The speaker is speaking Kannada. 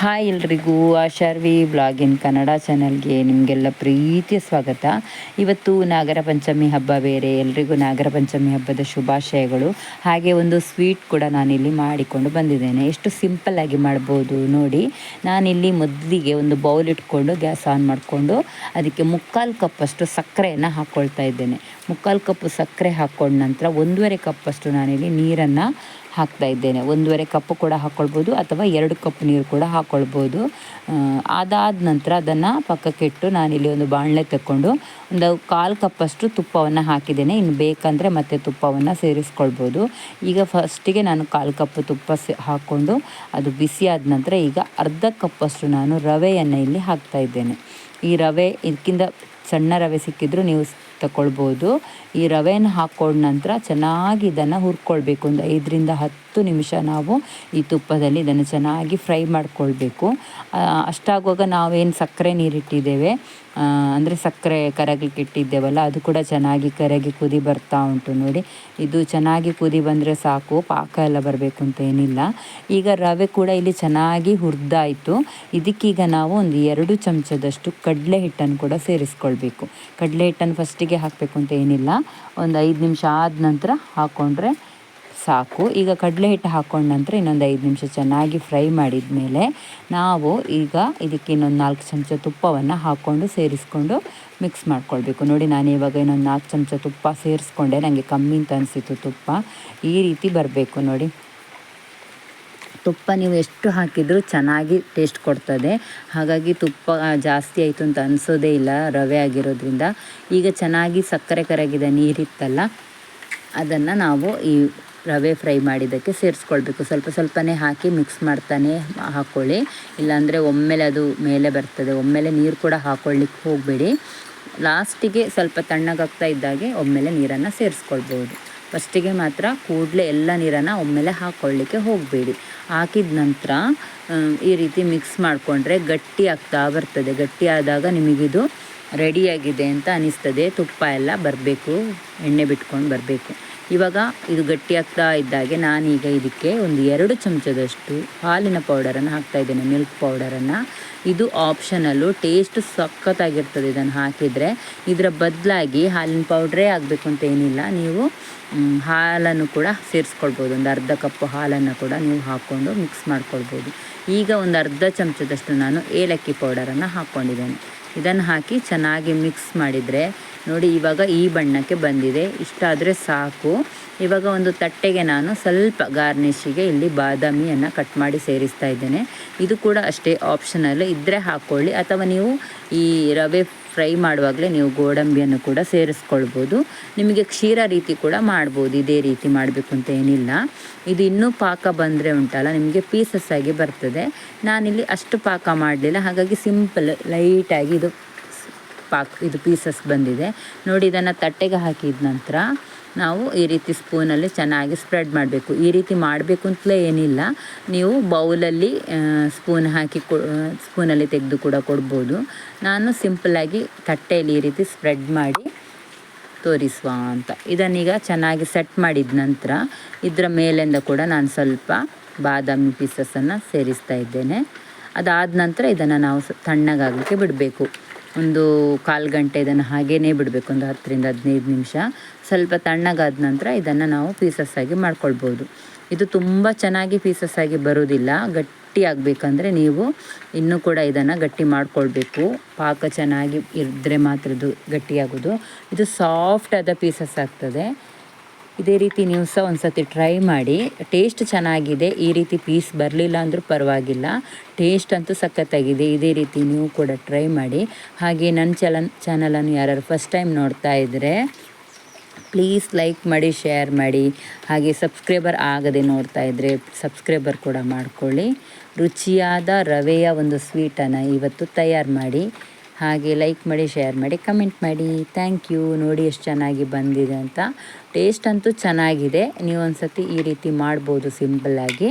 ಹಾಯ್ ಎಲ್ರಿಗೂ ಆಶಾರ್ವಿ ಬ್ಲಾಗ್ ಇನ್ ಕನ್ನಡ ಚಾನಲ್ಗೆ ನಿಮಗೆಲ್ಲ ಪ್ರೀತಿಯ ಸ್ವಾಗತ. ಇವತ್ತು ನಾಗರ ಪಂಚಮಿ ಹಬ್ಬ ಬೇರೆ, ಎಲ್ರಿಗೂ ನಾಗರ ಪಂಚಮಿ ಹಬ್ಬದ ಶುಭಾಶಯಗಳು. ಹಾಗೆ ಒಂದು ಸ್ವೀಟ್ ಕೂಡ ನಾನಿಲ್ಲಿ ಮಾಡಿಕೊಂಡು ಬಂದಿದ್ದೇನೆ. ಎಷ್ಟು ಸಿಂಪಲ್ಲಾಗಿ ಮಾಡ್ಬೋದು ನೋಡಿ. ನಾನಿಲ್ಲಿ ಮೊದಲಿಗೆ ಒಂದು ಬೌಲ್ ಇಟ್ಕೊಂಡು ಗ್ಯಾಸ್ ಆನ್ ಮಾಡಿಕೊಂಡು ಅದಕ್ಕೆ ಮುಕ್ಕಾಲು ಕಪ್ಪಷ್ಟು ಸಕ್ಕರೆಯನ್ನು ಹಾಕ್ಕೊಳ್ತಾ ಇದ್ದೇನೆ. ಮುಕ್ಕಾಲು ಕಪ್ಪು ಸಕ್ಕರೆ ಹಾಕ್ಕೊಂಡ ನಂತರ ಒಂದೂವರೆ ಕಪ್ಪಷ್ಟು ನಾನಿಲ್ಲಿ ನೀರನ್ನು ಹಾಕ್ತಾ ಇದ್ದೇನೆ. ಒಂದೂವರೆ ಕಪ್ಪು ಕೂಡ ಹಾಕ್ಕೊಳ್ಬೋದು ಅಥವಾ ಎರಡು ಕಪ್ ನೀರು ಕೂಡ ಹಾಕ್ಕೊಳ್ಬೋದು ಅದಾದ ನಂತರ ಅದನ್ನು ಪಕ್ಕಕ್ಕಿಟ್ಟು ನಾನಿಲ್ಲಿ ಒಂದು ಬಾಣಲೆ ತಕ್ಕೊಂಡು ಒಂದು ಕಾಲು ಕಪ್ಪಷ್ಟು ತುಪ್ಪವನ್ನು ಹಾಕಿದ್ದೇನೆ. ಇನ್ನು ಬೇಕಂದರೆ ಮತ್ತೆ ತುಪ್ಪವನ್ನು ಸೇರಿಸ್ಕೊಳ್ಬೋದು. ಈಗ ಫಸ್ಟಿಗೆ ನಾನು ಕಾಲು ಕಪ್ ತುಪ್ಪ ಹಾಕ್ಕೊಂಡು ಅದು ಬಿಸಿ ಆದ ನಂತರ ಈಗ ಅರ್ಧ ಕಪ್ಪಷ್ಟು ನಾನು ರವೆಯನ್ನು ಇಲ್ಲಿ ಹಾಕ್ತಾ ಇದ್ದೇನೆ. ಈ ರವೆ, ಇದಕ್ಕಿಂತ ಸಣ್ಣ ರವೆ ಸಿಕ್ಕಿದ್ರು ನೀವು ತಗೊಳ್ಬೋದು. ಈ ರವೆನ ಹಾಕ್ಕೊಂಡ ನಂತರ ಚೆನ್ನಾಗಿ ಇದನ್ನು ಹುರ್ಕೊಳ್ಬೇಕು. ಒಂದು ಐದರಿಂದ ಹತ್ತು ನಿಮಿಷ ನಾವು ಈ ತುಪ್ಪದಲ್ಲಿ ಇದನ್ನು ಚೆನ್ನಾಗಿ ಫ್ರೈ ಮಾಡಿಕೊಳ್ಬೇಕು. ಅಷ್ಟಾಗುವಾಗ ನಾವೇನು ಸಕ್ಕರೆ ನೀರಿಟ್ಟಿದ್ದೇವೆ. ಅಂದರೆ ಸಕ್ಕರೆ ಕರಗಲಿಕ್ಕೆ ಇಟ್ಟಿದ್ದೇವಲ್ಲ ಅದು ಕೂಡ ಚೆನ್ನಾಗಿ ಕರಗಿ ಕುದಿ ಬರ್ತಾ ಉಂಟು ನೋಡಿ. ಇದು ಚೆನ್ನಾಗಿ ಕುದಿ ಬಂದರೆ ಸಾಕು, ಪಾಕ ಎಲ್ಲ ಬರಬೇಕು ಅಂತ ಏನಿಲ್ಲ. ಈಗ ರವೆ ಕೂಡ ಇಲ್ಲಿ ಚೆನ್ನಾಗಿ ಹುರಿದಾಯಿತು. ಇದಕ್ಕೀಗ ನಾವು ಒಂದು ಎರಡು ಚಮಚದಷ್ಟು ಕಡಲೆ ಹಿಟ್ಟನ್ನು ಕೂಡ ಸೇರಿಸ್ಕೊಳ್ಬೇಕು. ಕಡಲೆ ಹಿಟ್ಟನ್ನು ಫಸ್ಟಿಗೆ ಹಾಕಬೇಕು ಅಂತ ಏನಿಲ್ಲ. ಒಂದು ಐದು ನಿಮಿಷ ಆದ ನಂತರ ಹಾಕ್ಕೊಂಡ್ರೆ ಸಾಕು. ಈಗ ಕಡಲೆ ಹಿಟ್ಟು ಹಾಕ್ಕೊಂಡ ನಂತರ ಇನ್ನೊಂದು ಐದು ನಿಮಿಷ ಚೆನ್ನಾಗಿ ಫ್ರೈ ಮಾಡಿದ ಮೇಲೆ ನಾವು ಈಗ ಇದಕ್ಕೆ ಇನ್ನೊಂದು ನಾಲ್ಕು ಚಮಚ ತುಪ್ಪವನ್ನು ಹಾಕ್ಕೊಂಡು ಸೇರಿಸ್ಕೊಂಡು ಮಿಕ್ಸ್ ಮಾಡ್ಕೊಳ್ಬೇಕು. ನೋಡಿ, ನಾನು ಇವಾಗ ಇನ್ನೊಂದು ನಾಲ್ಕು ಚಮಚ ತುಪ್ಪ ಸೇರಿಸ್ಕೊಂಡೆ. ನನಗೆ ಕಮ್ಮಿ ಅಂತ ಅನಿಸಿತು ತುಪ್ಪ. ಈ ರೀತಿ ಬರಬೇಕು ನೋಡಿ. ತುಪ್ಪ ನೀವು ಎಷ್ಟು ಹಾಕಿದರೂ ಚೆನ್ನಾಗಿ ಟೇಸ್ಟ್ ಕೊಡ್ತದೆ. ಹಾಗಾಗಿ ತುಪ್ಪ ಜಾಸ್ತಿ ಆಯಿತು ಅಂತ ಅನಿಸೋದೇ ಇಲ್ಲ, ರವೆ ಆಗಿರೋದ್ರಿಂದ. ಈಗ ಚೆನ್ನಾಗಿ ಸಕ್ಕರೆ ಕರಗಿದ ನೀರಿತ್ತಲ್ಲ, ಅದನ್ನು ನಾವು ಈ ರವೆ ಫ್ರೈ ಮಾಡಿದ್ದಕ್ಕೆ ಸೇರಿಸ್ಕೊಳ್ಬೇಕು. ಸ್ವಲ್ಪ ಸ್ವಲ್ಪನೇ ಹಾಕಿ ಮಿಕ್ಸ್ ಮಾಡ್ತಾನೆ ಹಾಕ್ಕೊಳ್ಳಿ ಇಲ್ಲಾಂದರೆ ಒಮ್ಮೆಲೆ ಅದು ಮೇಲೆ ಬರ್ತದೆ. ಒಮ್ಮೆಲೆ ನೀರು ಕೂಡ ಹಾಕ್ಕೊಳ್ಳಿಕ್ಕೆ ಹೋಗಬೇಡಿ. ಲಾಸ್ಟಿಗೆ ಸ್ವಲ್ಪ ತಣ್ಣಗಾಗ್ತಾ ಇದ್ದಾಗೆ ಒಮ್ಮೆಲೆ ನೀರನ್ನು ಸೇರಿಸ್ಕೊಳ್ಬೋದು. ಫಸ್ಟಿಗೆ ಮಾತ್ರ ಕೂಡಲೇ ಎಲ್ಲ ನೀರನ್ನು ಒಮ್ಮೆಲೆ ಹಾಕ್ಕೊಳ್ಳಿಕ್ಕೆ ಹೋಗಬೇಡಿ. ಹಾಕಿದ ನಂತರ ಈ ರೀತಿ ಮಿಕ್ಸ್ ಮಾಡಿಕೊಂಡ್ರೆ ಗಟ್ಟಿ ಆಗ್ತಾ ಬರ್ತದೆ. ಗಟ್ಟಿ ಆದಾಗ ನಿಮಗಿದು ರೆಡಿಯಾಗಿದೆ ಅಂತ ಅನಿಸ್ತದೆ. ತುಪ್ಪ ಎಲ್ಲ ಬರಬೇಕು. ಎಣ್ಣೆ ಬಿಟ್ಕೊಂಡು ಬರಬೇಕು. ಇವಾಗ ಇದು ಗಟ್ಟಿಯಾಗ್ತಾ ಇದ್ದಾಗೆ ನಾನೀಗ ಇದಕ್ಕೆ ಒಂದು ಎರಡು ಚಮಚದಷ್ಟು ಹಾಲಿನ ಪೌಡರನ್ನು ಹಾಕ್ತಾ ಇದ್ದೇನೆ ಮಿಲ್ಕ್ ಪೌಡರನ್ನು. ಇದು ಆಪ್ಷನಲ್ಲು ಟೇಸ್ಟ್ ಸಖತ್ತಾಗಿರ್ತದೆ ಇದನ್ನು ಹಾಕಿದರೆ. ಇದರ ಬದಲಾಗಿ ಹಾಲಿನ ಪೌಡ್ರೇ ಆಗಬೇಕು ಅಂತ ಏನಿಲ್ಲ. ನೀವು ಹಾಲನ್ನು ಕೂಡ ಸೇರಿಸ್ಕೊಳ್ಬೋದು. ಒಂದು ಅರ್ಧ ಕಪ್ಪು ಹಾಲನ್ನು ಕೂಡ ನೀವು ಹಾಕ್ಕೊಂಡು ಮಿಕ್ಸ್ ಮಾಡ್ಕೊಳ್ಬೋದು. ಈಗ ಒಂದು ಅರ್ಧ ಚಮಚದಷ್ಟು ನಾನು ಏಲಕ್ಕಿ ಪೌಡರನ್ನು ಹಾಕ್ಕೊಂಡಿದ್ದೇನೆ. ಇದನ್ನು ಹಾಕಿ ಚೆನ್ನಾಗಿ ಮಿಕ್ಸ್ ಮಾಡಿದರೆ ನೋಡಿ, ಇವಾಗ ಈ ಬಣ್ಣಕ್ಕೆ ಬಂದಿದೆ. ಇಷ್ಟಾದರೆ ಸಾಕು. ಇವಾಗ ಒಂದು ತಟ್ಟೆಗೆ ನಾನು ಸ್ವಲ್ಪ ಗಾರ್ನಿಷಿಗೆ ಇಲ್ಲಿ ಬಾದಾಮಿಯನ್ನು ಕಟ್ ಮಾಡಿ ಸೇರಿಸ್ತಾ ಇದ್ದೇನೆ. ಇದು ಕೂಡ ಅಷ್ಟೇ ಆಪ್ಷನಲ್. ಇದ್ದರೆ ಹಾಕ್ಕೊಳ್ಳಿ ಅಥವಾ ನೀವು ಈ ರವೆ ಫ್ರೈ ಮಾಡುವಾಗಲೇ ನೀವು ಗೋಡಂಬಿಯನ್ನು ಕೂಡ ಸೇರಿಸ್ಕೊಳ್ಬೋದು. ನಿಮಗೆ ಕ್ಷೀರ ರೀತಿ ಕೂಡ ಮಾಡ್ಬೋದು. ಇದೇ ರೀತಿ ಮಾಡಬೇಕು ಅಂತ ಏನಿಲ್ಲ. ಇದು ಇನ್ನೂ ಪಾಕ ಬಂದರೆ ಉಂಟಲ್ಲ, ನಿಮಗೆ ಪೀಸಸ್ ಆಗಿ ಬರ್ತದೆ. ನಾನಿಲ್ಲಿ ಅಷ್ಟು ಪಾಕ ಮಾಡಲಿಲ್ಲ. ಹಾಗಾಗಿ ಸಿಂಪಲ್, ಲೈಟಾಗಿ ಇದು ಪಾಕ್ ಇದು ಪೀಸಸ್ ಬಂದಿದೆ. ನೋಡಿ ಇದನ್ನು ತಟ್ಟೆಗೆ ಹಾಕಿದ ನಂತರ ನಾವು ಈ ರೀತಿ ಸ್ಪೂನಲ್ಲಿ ಚೆನ್ನಾಗಿ ಸ್ಪ್ರೆಡ್ ಮಾಡಬೇಕು. ಈ ರೀತಿ ಮಾಡಬೇಕು ಅಂತಲೇ ಏನಿಲ್ಲ. ನೀವು ಬೌಲಲ್ಲಿ ಸ್ಪೂನ್ ಹಾಕಿ ಕೊ ಸ್ಪೂನಲ್ಲಿ ತೆಗೆದು ಕೂಡ ಕೊಡ್ಬೋದು. ನಾನು ಸಿಂಪಲಾಗಿ ತಟ್ಟೆಯಲ್ಲಿ ಈ ರೀತಿ ಸ್ಪ್ರೆಡ್ ಮಾಡಿ ತೋರಿಸುವ ಅಂತ. ಇದನ್ನೀಗ ಚೆನ್ನಾಗಿ ಸೆಟ್ ಮಾಡಿದ ನಂತರ ಇದರ ಮೇಲಿಂದ ಕೂಡ ನಾನು ಸ್ವಲ್ಪ ಬಾದಾಮಿ ಪೀಸಸನ್ನು ಸೇರಿಸ್ತಾ ಇದ್ದೇನೆ. ಅದಾದ ನಂತರ ಇದನ್ನು ನಾವು ತಣ್ಣಗಾಗಲಿಕ್ಕೆ ಬಿಡಬೇಕು. ಒಂದು ಕಾಲು ಗಂಟೆ ಇದನ್ನು ಹಾಗೇ ಬಿಡಬೇಕು, ಒಂದು ಹತ್ತರಿಂದ ಹದಿನೈದು ನಿಮಿಷ. ಸ್ವಲ್ಪ ತಣ್ಣಗಾದ ನಂತರ ಇದನ್ನು ನಾವು ಪೀಸಸ್ ಆಗಿ ಮಾಡ್ಕೊಳ್ಬೋದು. ಇದು ತುಂಬ ಚೆನ್ನಾಗಿ ಪೀಸಸ್ ಆಗಿ ಬರೋದಿಲ್ಲ. ಗಟ್ಟಿ ಆಗಬೇಕಂದ್ರೆ ನೀವು ಇನ್ನೂ ಕೂಡ ಇದನ್ನು ಗಟ್ಟಿ ಮಾಡಿಕೊಳ್ಬೇಕು. ಪಾಕ ಚೆನ್ನಾಗಿ ಇದ್ದರೆ ಮಾತ್ರ ಇದು ಗಟ್ಟಿಯಾಗೋದು. ಇದು ಸಾಫ್ಟ್ ಆದ ಪೀಸಸ್ ಆಗ್ತದೆ. ಇದೇ ರೀತಿ ನೀವು ಸಹ ಒಂದು ಸತಿ ಟ್ರೈ ಮಾಡಿ. ಟೇಸ್ಟ್ ಚೆನ್ನಾಗಿದೆ. ಈ ರೀತಿ ಪೀಸ್ ಬರಲಿಲ್ಲ ಅಂದರೂ ಪರವಾಗಿಲ್ಲ. ಟೇಸ್ಟ್ ಅಂತೂ ಸಖತ್ತಾಗಿದೆ. ಇದೇ ರೀತಿ ನೀವು ಕೂಡ ಟ್ರೈ ಮಾಡಿ. ಹಾಗೆ ನನ್ನ ಚಲನ್ ಚಾನಲನ್ನು ಯಾರು ಫಸ್ಟ್ ಟೈಮ್ ನೋಡ್ತಾ ಇದ್ದರೆ ಪ್ಲೀಸ್ ಲೈಕ್ ಮಾಡಿ ಶೇರ್ ಮಾಡಿ. ಹಾಗೆ ಸಬ್ಸ್ಕ್ರೈಬರ್ ಆಗದೆ ನೋಡ್ತಾ ಇದ್ದರೆ ಸಬ್ಸ್ಕ್ರೈಬರ್ ಕೂಡ ಮಾಡ್ಕೊಳ್ಳಿ. ರುಚಿಯಾದ ರವೆಯ ಒಂದು ಸ್ವೀಟನ್ನು ಇವತ್ತು ತಯಾರು ಮಾಡಿ. ಹಾಗೆ ಲೈಕ್ ಮಾಡಿ ಶೇರ್ ಮಾಡಿ ಕಮೆಂಟ್ ಮಾಡಿ. ಥ್ಯಾಂಕ್ ಯು ನೋಡಿ ಎಷ್ಟು ಚೆನ್ನಾಗಿ ಬಂದಿದೆ ಅಂತ. ಟೇಸ್ಟ್ ಅಂತೂ ಚೆನ್ನಾಗಿದೆ. ನೀವು ಒಂದು ಸತಿ ಈ ರೀತಿ ಮಾಡ್ಬೋದು ಸಿಂಪಲ್ಲಾಗಿ